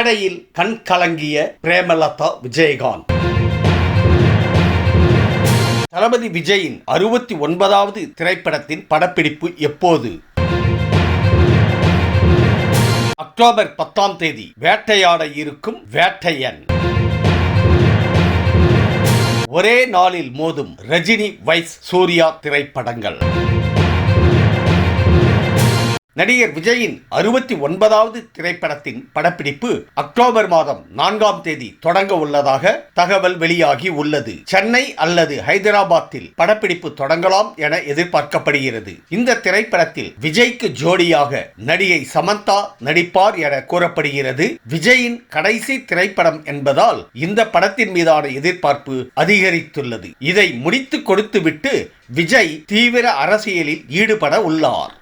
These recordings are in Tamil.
மேடையில் கண் கலங்கிய பிரேமலதா விஜயகாந்த். தளபதி விஜயின் அறுபத்தி ஒன்பதாவது திரைப்படத்தின் படப்பிடிப்பு எப்போது? அக்டோபர் பத்தாம் தேதி வேட்டையாட இருக்கும் வேட்டையன். ஒரே நாளில் மோதும் ரஜினி வைஸ் சூர்யா திரைப்படங்கள். நடிகர் விஜயின் அறுபத்தி ஒன்பதாவது திரைப்படத்தின் படப்பிடிப்பு அக்டோபர் மாதம் நான்காம் தேதி தொடங்க உள்ளதாக தகவல் வெளியாகி உள்ளது. சென்னை அல்லது ஹைதராபாத்தில் படப்பிடிப்பு தொடங்கலாம் என எதிர்பார்க்கப்படுகிறது. இந்த திரைப்படத்தில் விஜய்க்கு ஜோடியாக நடிகை சமந்தா நடிப்பார் என கூறப்படுகிறது. விஜயின் கடைசி திரைப்படம் என்பதால் இந்த படத்தின் மீதான எதிர்பார்ப்பு அதிகரித்துள்ளது. இதை முடித்து கொடுத்துவிட்டு விஜய் தீவிர அரசியலில் ஈடுபட உள்ளார்.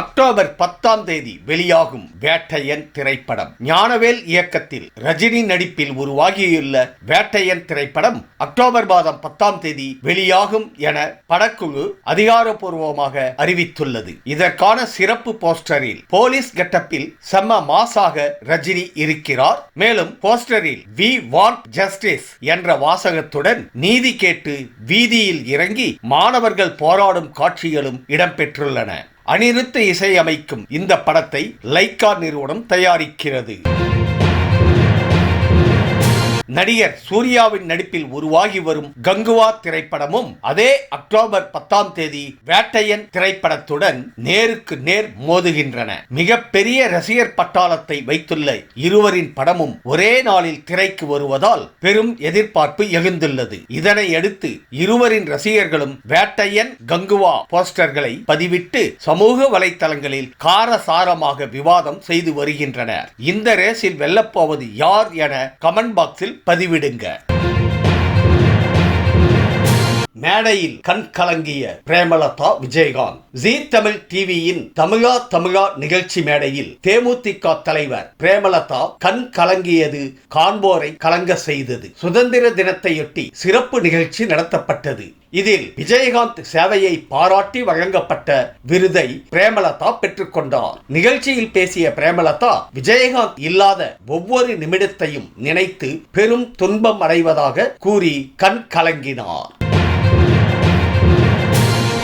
அக்டோபர் பத்தாம் தேதி வெளியாகும் வேட்டையன் திரைப்படம். ஞானவேல் இயக்கத்தில் ரஜினி நடிப்பில் உருவாகியுள்ள வேட்டையன் திரைப்படம் அக்டோபர் மாதம் பத்தாம் தேதி வெளியாகும் என படக்குழு அதிகாரப்பூர்வமாக அறிவித்துள்ளது. இதற்கான சிறப்பு போஸ்டரில் போலீஸ் கெட்டப்பில் செம்ம மாசாக ரஜினி இருக்கிறார். மேலும் போஸ்டரில் வி வாண்ட் ஜஸ்டிஸ் என்ற வாசகத்துடன் நீதி கேட்டு வீதியில் இறங்கி மாணவர்கள் போராடும் காட்சிகளும் இடம்பெற்றுள்ளன. அனிருத்த இசையமைக்கும் இந்த படத்தை லைக்கா நிறுவனம் தயாரிக்கிறது. நடிகர் சூர்யாவின் நடிப்பில் உருவாகி வரும் கங்குவா திரைப்படமும் அதே அக்டோபர் பத்தாம் தேதி வேட்டையன் திரைப்படத்துடன் நேருக்கு நேர் மோதுகின்றன. மிகப்பெரிய ரசிகர் பட்டாளத்தை வைத்துள்ள இருவரின் படமும் ஒரே நாளில் திரைக்கு வருவதால் பெரும் எதிர்பார்ப்பு எழுந்துள்ளது இதனை அடுத்து இருவரின் ரசிகர்களும் வேட்டையன் கங்குவா போஸ்டர்களை பதிவிட்டு சமூக வலைத்தளங்களில் காரசாரமாக விவாதம் செய்து வருகின்றனர். இந்த ரேஸில் வெல்லப்போவது யார் என கமெண்ட் பாக்ஸில் பதிவிடுங்க. மேடையில் கண் கலங்கிய பிரேமலதா விஜயகாந்த். ஜி தமிழ் டிவியின் தமிழா தமிழா நிகழ்ச்சி மேடையில் தேமுதிக தலைவர் பிரேமலதா கண் கலங்கியது காண்போரை கலங்க செய்தது. சுதந்திர தினத்தையொட்டி சிறப்பு நிகழ்ச்சி நடத்தப்பட்டது. இதில் விஜயகாந்த் சேவையை பாராட்டி வழங்கப்பட்ட விருதை பிரேமலதா பெற்றுக்கொண்டார் நிகழ்ச்சியில் பேசிய பிரேமலதா விஜயகாந்த் இல்லாத ஒவ்வொரு நிமிடத்தையும் நினைத்து பெரும் துன்பம் அடைவதாக கூறி கண் கலங்கினார்